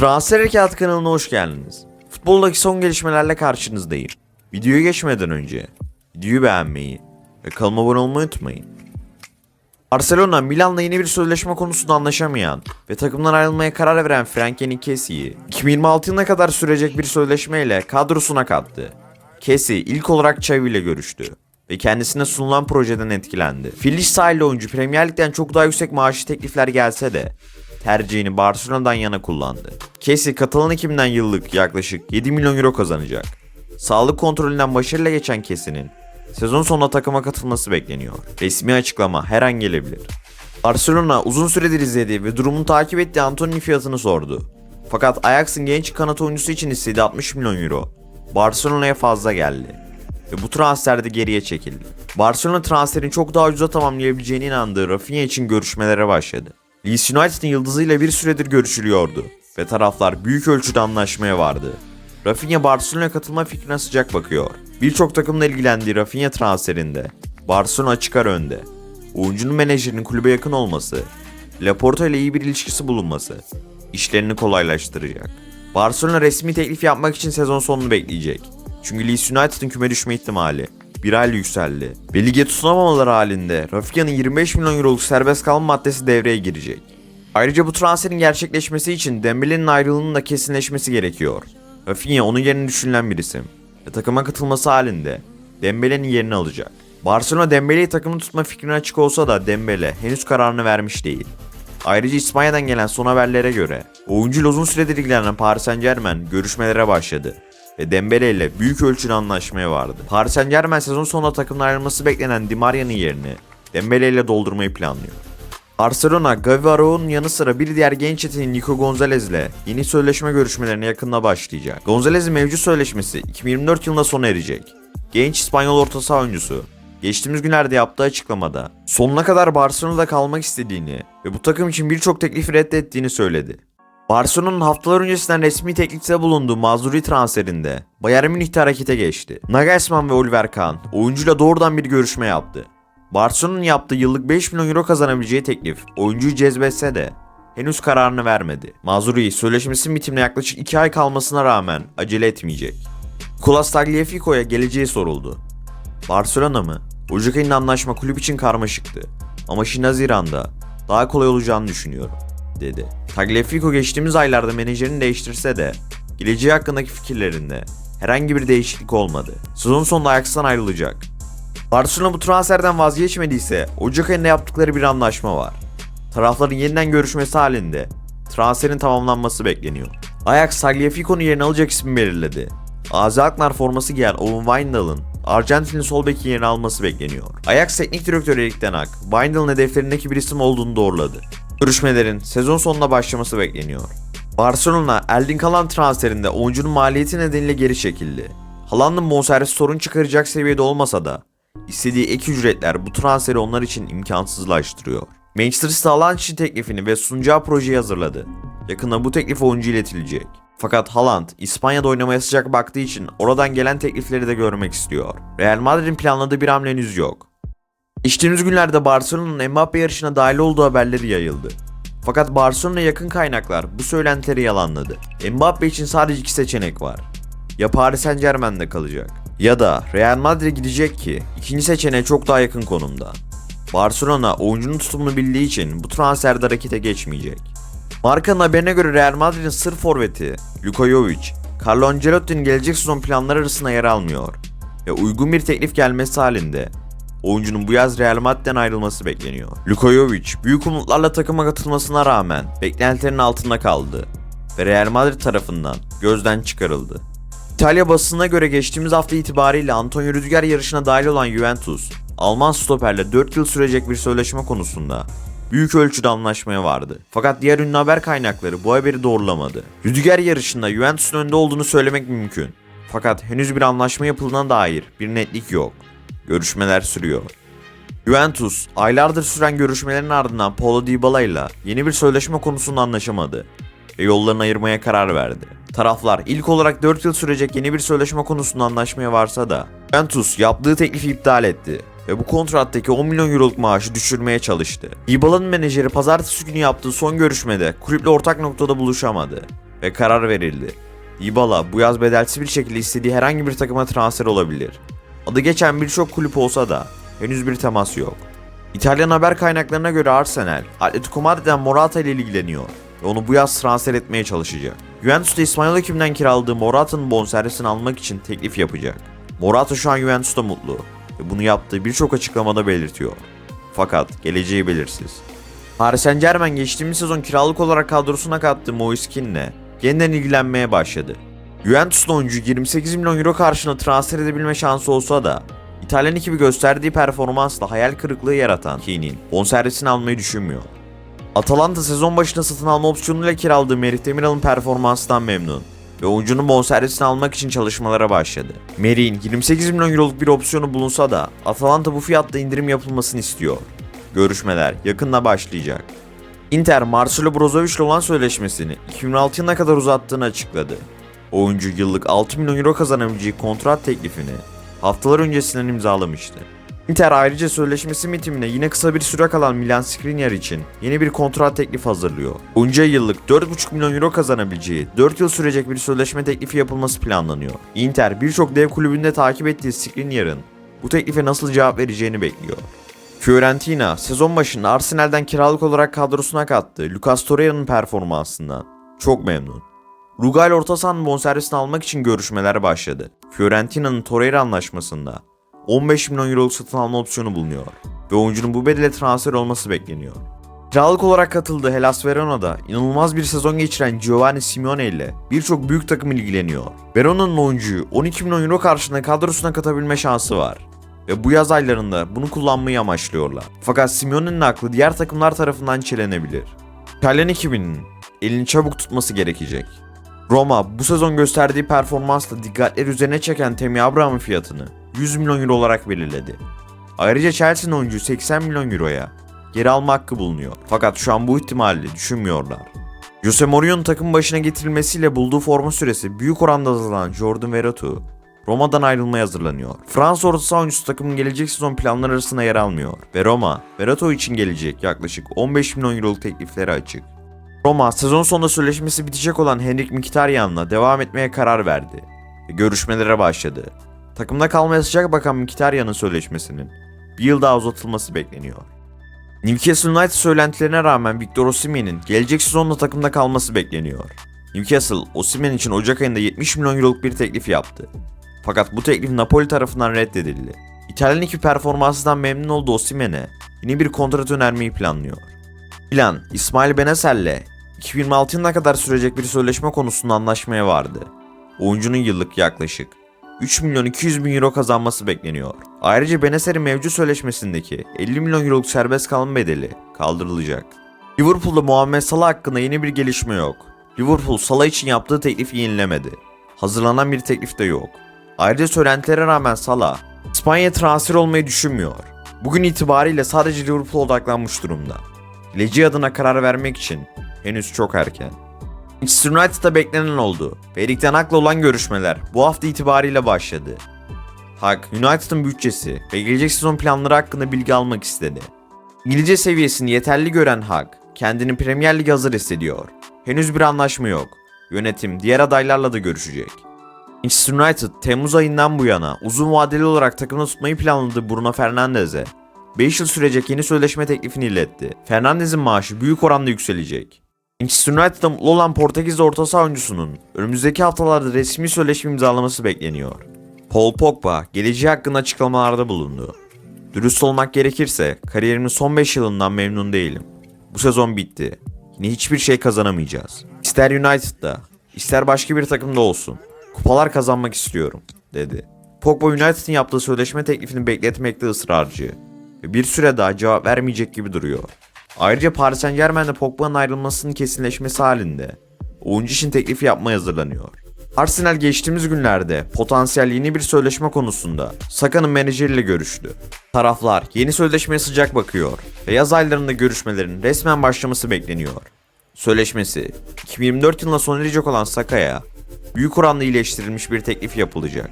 Transfer Harekatı kanalına hoş geldiniz. Futboldaki son gelişmelerle karşınızdayım. Videoya geçmeden önce videoyu beğenmeyi ve kanalıma abone olmayı unutmayın. Barcelona Milan'la yeni bir sözleşme konusunda anlaşamayan ve takımdan ayrılmaya karar veren Frankie Kessi'yi 2026 yılına kadar sürecek bir sözleşmeyle kadrosuna kattı. Kessi ilk olarak Xavi ile görüştü ve kendisine sunulan projeden etkilendi. Filiş sahilli oyuncu Premier Lig'den çok daha yüksek maaşlı teklifler gelse de tercihini Barcelona'dan yana kullandı. Kessi Katalan ekibinden yıllık yaklaşık 7 milyon euro kazanacak. Sağlık kontrolünden başarıyla geçen Kessi'nin sezon sonunda takıma katılması bekleniyor. Resmi açıklama her an gelebilir. Barcelona uzun süredir izlediği ve durumunu takip ettiği Anthony fiyatını sordu. Fakat Ajax'ın genç kanat oyuncusu için istediği 60 milyon euro Barcelona'ya fazla geldi ve bu transferde geriye çekildi. Barcelona transferin çok daha ucuza tamamlayabileceğine inandığı Rafinha için görüşmelere başladı. Leeds United'ın yıldızıyla bir süredir görüşülüyordu ve taraflar büyük ölçüde anlaşmaya vardı. Rafinha Barcelona'ya katılma fikrine sıcak bakıyor. Birçok takımla ilgilendiği Rafinha transferinde Barcelona çıkar önde. Oyuncunun menajerinin kulübe yakın olması, Laporta ile iyi bir ilişkisi bulunması işlerini kolaylaştıracak. Barcelona resmi teklif yapmak için sezon sonunu bekleyecek. Çünkü Leeds United'ın küme düşme ihtimali bir ayla yükseldi. Ve lige tutunamamaları halinde Rafinha'nın 25 milyon euroluk serbest kalma maddesi devreye girecek. Ayrıca bu transferin gerçekleşmesi için Dembele'nin ayrılığının da kesinleşmesi gerekiyor. Rafinha onun yerine düşünülen bir isim. Ve takıma katılması halinde Dembele'nin yerini alacak. Barcelona Dembele'yi takımda tutma fikrine açık olsa da Dembele henüz kararını vermiş değil. Ayrıca İspanya'dan gelen son haberlere göre oyuncuyla uzun süredir ilgilenen Paris Saint Germain görüşmelere başladı ve Dembele ile büyük ölçüde anlaşmaya vardı. Paris Saint Germain sezon sonunda takımdan ayrılması beklenen Di Maria'nın yerini Dembele ile doldurmayı planlıyor. Barcelona, Gavi Araújo'nun yanı sıra bir diğer genç yeteneği Nico Gonzalez ile yeni sözleşme görüşmelerine yakında başlayacak. Gonzalez'in mevcut sözleşmesi 2024 yılında sona erecek. Genç İspanyol orta saha oyuncusu geçtiğimiz günlerde yaptığı açıklamada sonuna kadar Barcelona'da kalmak istediğini ve bu takım için birçok teklifi reddettiğini söyledi. Barcelona'nın haftalar öncesinden resmi teklifte bulunduğu Mazuri transferinde Bayern Münih'te harekete geçti. Nagelsmann ve Oliver Kahn oyuncuyla doğrudan bir görüşme yaptı. Barcelona'nın yaptığı yıllık 5 milyon euro kazanabileceği teklif oyuncuyu cezbetse de henüz kararını vermedi. Mazuri sözleşmesinin bitimine yaklaşık 2 ay kalmasına rağmen acele etmeyecek. Nicolas Tagliafico'ya geleceği soruldu. Barcelona mı? Ocak ayında anlaşma kulüp için karmaşıktı. Ama şimdi Haziran'da daha kolay olacağını düşünüyorum, dedi. Tagliafico geçtiğimiz aylarda menajerini değiştirse de geleceği hakkındaki fikirlerinde herhangi bir değişiklik olmadı. Sezon sonunda Ajax'tan ayrılacak. Barcelona bu transferden vazgeçmediyse Ocak ayında yaptıkları bir anlaşma var. Tarafların yeniden görüşmesi halinde transferin tamamlanması bekleniyor. Ajax Tagliafico'nun yerini alacak ismi belirledi. Azi Aknar forması giyen Owen Wijndal'ın Arjantin'in sol beki yerini alması bekleniyor. Ajax teknik direktörü Erik Ten Hag, Wijndal'ın hedeflerindeki bir isim olduğunu doğruladı. Görüşmelerin sezon sonunda başlaması bekleniyor. Barcelona, Erling Haaland transferinde oyuncunun maliyeti nedeniyle geri çekildi. Haaland'ın bonservisi sorun çıkaracak seviyede olmasa da istediği ek ücretler bu transferi onlar için imkansızlaştırıyor. Manchester City Haaland için teklifini ve sunacağı projeyi hazırladı. Yakında bu teklif oyuncu iletilecek. Fakat Haaland İspanya'da oynamaya sıcak baktığı için oradan gelen teklifleri de görmek istiyor. Real Madrid'in planladığı bir hamle yok. Geçtiğimiz günlerde Barcelona'nın Mbappe yarışına dahil olduğu haberleri yayıldı. Fakat Barcelona yakın kaynaklar bu söylentileri yalanladı. Mbappe için sadece iki seçenek var. Ya Paris Saint Germain'de kalacak ya da Real Madrid'e gidecek ki ikinci seçeneğe çok daha yakın konumda. Barcelona oyuncunun tutumunu bildiği için bu transferde harekete geçmeyecek. Markanın haberine göre Real Madrid'in sır forveti Luka Jovic, Carlo Ancelotti'nin gelecek sezon planları arasında yer almıyor ve uygun bir teklif gelmesi halinde oyuncunun bu yaz Real Madrid'den ayrılması bekleniyor. Luka Jovic büyük umutlarla takıma katılmasına rağmen beklentilerin altında kaldı ve Real Madrid tarafından gözden çıkarıldı. İtalya basınına göre geçtiğimiz hafta itibariyle Antonio Rüdiger yarışına dahil olan Juventus, Alman stoperle 4 yıl sürecek bir sözleşme konusunda büyük ölçüde anlaşmaya vardı. Fakat diğer ünlü haber kaynakları bu haberi doğrulamadı. Rüdiger yarışında Juventus'un önde olduğunu söylemek mümkün. Fakat henüz bir anlaşma yapıldığına dair bir netlik yok. Görüşmeler sürüyor. Juventus aylardır süren görüşmelerin ardından Paulo Dybala ile yeni bir sözleşme konusunda anlaşamadı ve yollarını ayırmaya karar verdi. Taraflar ilk olarak 4 yıl sürecek yeni bir sözleşme konusunda anlaşmaya varsa da Juventus yaptığı teklifi iptal etti ve bu kontrattaki 10 milyon euroluk maaşı düşürmeye çalıştı. Dybala'nın menajeri pazartesi günü yaptığı son görüşmede kulüple ortak noktada buluşamadı ve karar verildi. Dybala bu yaz bedelsiz bir şekilde istediği herhangi bir takıma transfer olabilir. Adı geçen birçok kulüp olsa da henüz bir temas yok. İtalyan haber kaynaklarına göre Arsenal, Atletico Madrid'den Morata ile ilgileniyor ve onu bu yaz transfer etmeye çalışacak. Juventus'ta İspanyol ekibinden kiraladığı Morata'nın bonservisini almak için teklif yapacak. Morata şu an Juventus'ta mutlu ve bunu yaptığı birçok açıklamada belirtiyor. Fakat geleceği belirsiz. Paris Saint Germain geçtiğimiz sezon kiralık olarak kadrosuna kattığı Moise Kean'le yeniden ilgilenmeye başladı. Juventus'un oyuncu 28 milyon euro karşılığında transfer edebilme şansı olsa da İtalyan ekibi gösterdiği performansla hayal kırıklığı yaratan Keane'in bonservisini almayı düşünmüyor. Atalanta sezon başında satın alma opsiyonuyla kiraladığı Merih Demiral'ın performansından memnun ve oyuncunun bonservisini almak için çalışmalara başladı. Merih'in 28 milyon euroluk bir opsiyonu bulunsa da Atalanta bu fiyatta indirim yapılmasını istiyor. Görüşmeler yakında başlayacak. Inter, Marcelo Brozovic olan sözleşmesini 2006 yılına kadar uzattığını açıkladı. Oyuncu yıllık 6 milyon euro kazanabileceği kontrat teklifini haftalar öncesinden imzalamıştı. Inter ayrıca sözleşmesi bitimine yine kısa bir süre kalan Milan Skriniar için yeni bir kontrat teklifi hazırlıyor. Oyuncuya yıllık 4,5 milyon euro kazanabileceği 4 yıl sürecek bir sözleşme teklifi yapılması planlanıyor. Inter birçok dev kulübünde takip ettiği Skriniar'ın bu teklife nasıl cevap vereceğini bekliyor. Fiorentina sezon başında Arsenal'den kiralık olarak kadrosuna kattığı Lucas Torreira'nın performansından çok memnun. Rugal orta sahanın bonservisini almak için görüşmeler başladı. Fiorentina'nın Torreira anlaşmasında 15 milyon euroluk satın alma opsiyonu bulunuyor ve oyuncunun bu bedele transfer olması bekleniyor. Kiralık olarak katıldığı Hellas Verona'da inanılmaz bir sezon geçiren Giovanni Simeone ile birçok büyük takım ilgileniyor. Verona'nın oyuncuyu 12 milyon euro karşılığında kadrosuna katabilme şansı var ve bu yaz aylarında bunu kullanmayı amaçlıyorlar. Fakat Simeone'nin aklı diğer takımlar tarafından çelenebilir. İtalyan ekibinin elini çabuk tutması gerekecek. Roma bu sezon gösterdiği performansla dikkatleri üzerine çeken Temi Abraham'ın fiyatını 100 milyon euro olarak belirledi. Ayrıca Chelsea'nin oyuncu 80 milyon euroya geri alma hakkı bulunuyor. Fakat şu an bu ihtimali düşünmüyorlar. Jose Mourinho'nun takım başına getirilmesiyle bulduğu forma süresi büyük oranda azalan Jordan Verretou, Roma'dan ayrılmaya hazırlanıyor. Fransa orta saha oyuncusu takımın gelecek sezon planları arasında yer almıyor ve Roma, Verretou için gelecek yaklaşık 15 milyon euroluk teklifleri açık. Roma sezon sonunda sözleşmesi bitecek olan Henrik Mkhitaryan'la devam etmeye karar verdi ve görüşmelere başladı. Takımda kalmaya sıcak bakan Mkhitaryan'ın sözleşmesinin bir yıl daha uzatılması bekleniyor. Newcastle United söylentilerine rağmen Victor Osimhen'in gelecek sezonda takımda kalması bekleniyor. Newcastle, Osimhen için Ocak ayında 70 milyon euroluk bir teklif yaptı. Fakat bu teklif Napoli tarafından reddedildi. İtalyan ekip performansından memnun olduğu Osimhen'e yeni bir kontrat önermeyi planlıyor. Plan, İsmail Benesel'le 2026 yılına kadar sürecek bir sözleşme konusunda anlaşmaya vardı. Oyuncunun yıllık yaklaşık 3 milyon 200 bin euro kazanması bekleniyor. Ayrıca Beneser'in mevcut sözleşmesindeki 50 milyon euroluk serbest kalma bedeli kaldırılacak. Liverpool'da Muhammed Salah hakkında yeni bir gelişme yok. Liverpool Salah için yaptığı teklifi yenilemedi. Hazırlanan bir teklif de yok. Ayrıca söylentilere rağmen Salah, İspanya'ya transfer olmayı düşünmüyor. Bugün itibariyle sadece Liverpool'a odaklanmış durumda. Geleceği adına karar vermek için henüz çok erken. Manchester United'da beklenen oldu Erik Ten Hag'la olan görüşmeler bu hafta itibariyle başladı. Hag, United'ın bütçesi ve gelecek sezon planları hakkında bilgi almak istedi. İngilizce seviyesini yeterli gören Hag, kendini Premier Lig'e hazır hissediyor. Henüz bir anlaşma yok. Yönetim diğer adaylarla da görüşecek. Manchester United Temmuz ayından bu yana uzun vadeli olarak takımda tutmayı planladığı Bruno Fernandes'e 5 yıl sürecek yeni sözleşme teklifini iletti. Fernandes'in maaşı büyük oranda yükselecek. Manchester United'da mutlu olan Portekiz orta saha oyuncusunun önümüzdeki haftalarda resmi sözleşme imzalaması bekleniyor. Paul Pogba geleceği hakkında açıklamalarda bulundu. Dürüst olmak gerekirse kariyerimin son 5 yılından memnun değilim. Bu sezon bitti. Yine hiçbir şey kazanamayacağız. İster United'da, ister başka bir takımda olsun. Kupalar kazanmak istiyorum, dedi. Pogba United'ın yaptığı sözleşme teklifini bekletmekte ısrarcı ve bir süre daha cevap vermeyecek gibi duruyor. Ayrıca Paris Saint Germain'de Pogba'nın ayrılmasının kesinleşmesi halinde oyuncu için teklifi yapmaya hazırlanıyor. Arsenal geçtiğimiz günlerde potansiyel yeni bir sözleşme konusunda Saka'nın menajeriyle görüştü. Taraflar yeni sözleşmeye sıcak bakıyor ve yaz aylarında görüşmelerin resmen başlaması bekleniyor. Sözleşmesi 2024 yılına sona erecek olan Saka'ya büyük oranda iyileştirilmiş bir teklif yapılacak.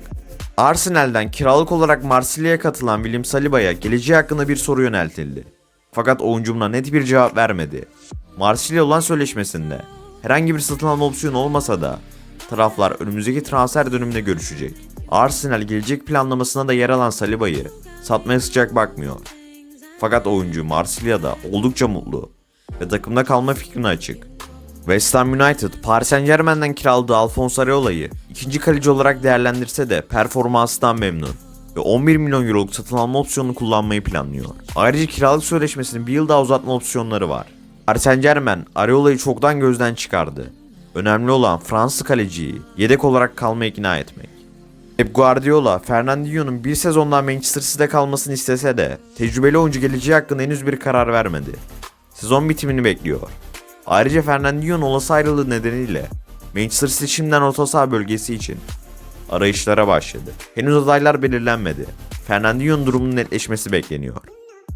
Arsenal'den kiralık olarak Marsilya'ya katılan William Saliba'ya geleceği hakkında bir soru yöneltildi. Fakat oyuncu buna net bir cevap vermedi. Marsilya olan sözleşmesinde herhangi bir satın alma opsiyonu olmasa da taraflar önümüzdeki transfer döneminde görüşecek. Arsenal gelecek planlamasına da yer alan Saliba'yı satmaya sıcak bakmıyor. Fakat oyuncu Marsilya'da oldukça mutlu ve takımda kalma fikrine açık. West Ham United, Paris Saint Germain'den kiraladığı Alphonse Areola'yı ikinci kaleci olarak değerlendirse de performansından memnun ve 11 milyon euroluk satın alma opsiyonunu kullanmayı planlıyor. Ayrıca kiralık sözleşmesinin bir yıl daha uzatma opsiyonları var. Paris Saint Germain Areola'yı çoktan gözden çıkardı. Önemli olan Fransız kaleciyi yedek olarak kalmaya ikna etmek. Pep Guardiola, Fernandinho'nun bir sezondan Manchester City'de kalmasını istese de tecrübeli oyuncu geleceği hakkında henüz bir karar vermedi. Sezon bitimini bekliyor. Ayrıca Fernandinho'nun olası ayrılığı nedeniyle Manchester City şimdiden orta saha bölgesi için arayışlara başladı. Henüz adaylar belirlenmedi. Fernandinho'nun durumunun netleşmesi bekleniyor.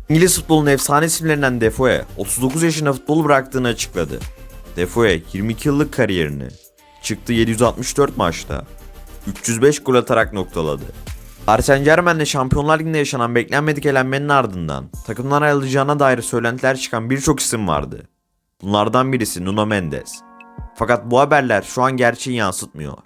İngiliz futbolunun efsane isimlerinden Defoe 39 yaşında futbolu bıraktığını açıkladı. Defoe 22 yıllık kariyerini çıktı 764 maçta 305 gol atarak noktaladı. Saint Germain'le Şampiyonlar Ligi'nde yaşanan beklenmedik elenmenin ardından takımdan ayrılacağına dair söylentiler çıkan birçok isim vardı. Bunlardan birisi Nuno Mendes. Fakat bu haberler şu an gerçeği yansıtmıyor.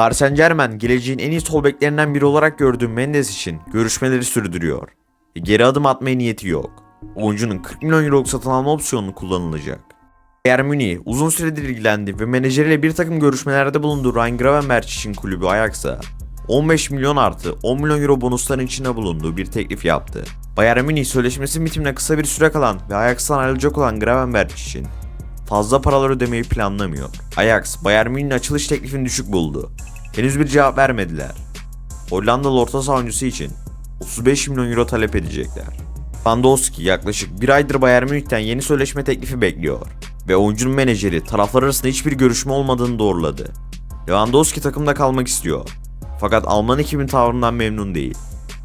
Paris Saint Germain geleceğin en iyi sol beklerinden biri olarak gördüğü Mendes için görüşmeleri sürdürüyor. E, geri adım atmaya niyeti yok. Oyuncunun 40 milyon euroluk satın alma opsiyonu kullanılacak. Bayern Münih uzun süredir ilgilendi ve menajeriyle bir takım görüşmelerde bulunduğu Ryan Gravenberch için kulübü Ajax'a 15 milyon artı 10 milyon euro bonusların içinde bulunduğu bir teklif yaptı. Bayern Münih sözleşmesi bitimine kısa bir süre kalan ve Ajax'tan ayrılacak olan Gravenberch için fazla paralar ödemeyi planlamıyor. Ajax, Bayern Münih'in açılış teklifini düşük buldu. Henüz bir cevap vermediler. Hollandalı orta saha oyuncusu için 35 milyon euro talep edecekler. Lewandowski yaklaşık bir aydır Bayern Münih'ten yeni sözleşme teklifi bekliyor ve oyuncunun menajeri taraflar arasında hiçbir görüşme olmadığını doğruladı. Lewandowski takımda kalmak istiyor. Fakat Alman ekibin tavrından memnun değil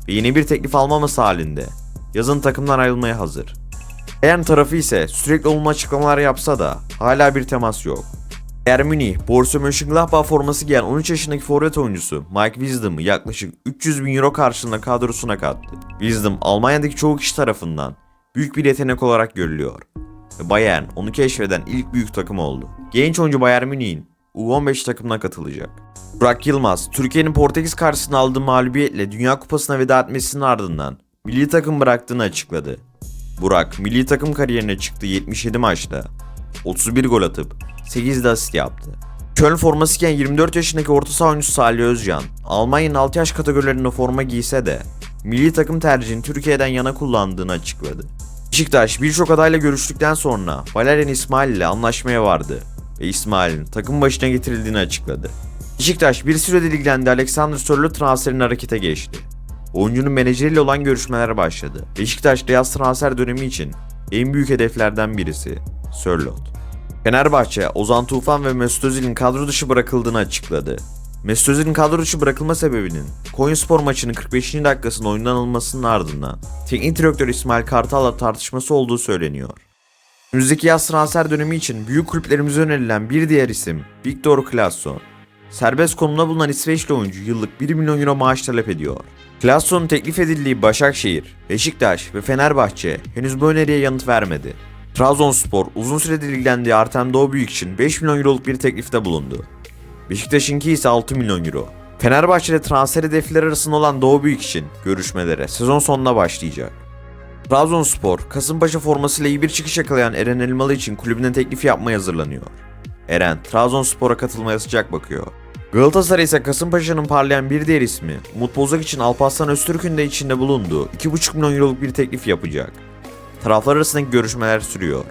ve yeni bir teklif almaması halinde yazın takımdan ayrılmaya hazır. Bayern tarafı ise sürekli olumlu açıklamalar yapsa da hala bir temas yok. Bayern Münih, Borussia Mönchengladbach forması giyen 13 yaşındaki forvet oyuncusu Mike Wisdom'ı yaklaşık 300 bin euro karşılığında kadrosuna kattı. Wisdom, Almanya'daki çoğu kişi tarafından büyük bir yetenek olarak görülüyor. Ve Bayern onu keşfeden ilk büyük takım oldu. Genç oyuncu Bayern Münih'in U15 takımına katılacak. Burak Yılmaz, Türkiye'nin Portekiz karşısında aldığı mağlubiyetle Dünya Kupası'na veda etmesinin ardından milli takım bıraktığını açıkladı. Burak, milli takım kariyerine çıktı 77 maçta 31 gol atıp 8 de asist yaptı. Köln forması giyen 24 yaşındaki orta saha oyuncusu Salih Özcan, Almanya'nın 6 yaş kategorilerinde forma giyse de milli takım tercihini Türkiye'den yana kullandığını açıkladı. Beşiktaş birçok adayla görüştükten sonra Valerian İsmail ile anlaşmaya vardı ve İsmail'in takım başına getirildiğini açıkladı. Beşiktaş bir süredir ilgilendi Alexander Sörlot transferinin harekete geçti. Oyuncunun menajeriyle olan görüşmeler başladı. Beşiktaş'ta yaz transfer dönemi için en büyük hedeflerden birisi Sörlot. Fenerbahçe, Ozan Tufan ve Mesut Özil'in kadro dışı bırakıldığını açıkladı. Mesut Özil'in kadro dışı bırakılma sebebinin Konyaspor maçının 45. dakikasında oyundan alınmasının ardından teknik direktör İsmail Kartal'la tartışması olduğu söyleniyor. Önümüzdeki yaz transfer dönemi için büyük kulüplerimize önerilen bir diğer isim Victor Claesson. Serbest konumda bulunan İsveçli oyuncu yıllık 1 milyon euro maaş talep ediyor. Claesson'un teklif edildiği Başakşehir, Beşiktaş ve Fenerbahçe henüz bu öneriye yanıt vermedi. Trabzonspor uzun süredir ilgilendiği Artem Doğubüyük için 5 milyon euroluk bir teklifte bulundu. Beşiktaş'ınki ise 6 milyon euro. Fenerbahçe'de transfer hedefleri arasında olan Doğubüyük için görüşmelere sezon sonuna başlayacak. Trabzonspor, Kasımpaşa formasıyla iyi bir çıkış yakalayan Eren Elmalı için kulübüne teklif yapmaya hazırlanıyor. Eren, Trabzonspor'a katılmaya sıcak bakıyor. Galatasaray ise Kasımpaşa'nın parlayan bir diğer ismi, Umut Bozak için Alparslan Öztürk'ün de içinde bulunduğu 2,5 milyon euroluk bir teklif yapacak. Taraflar arasındaki görüşmeler sürüyor.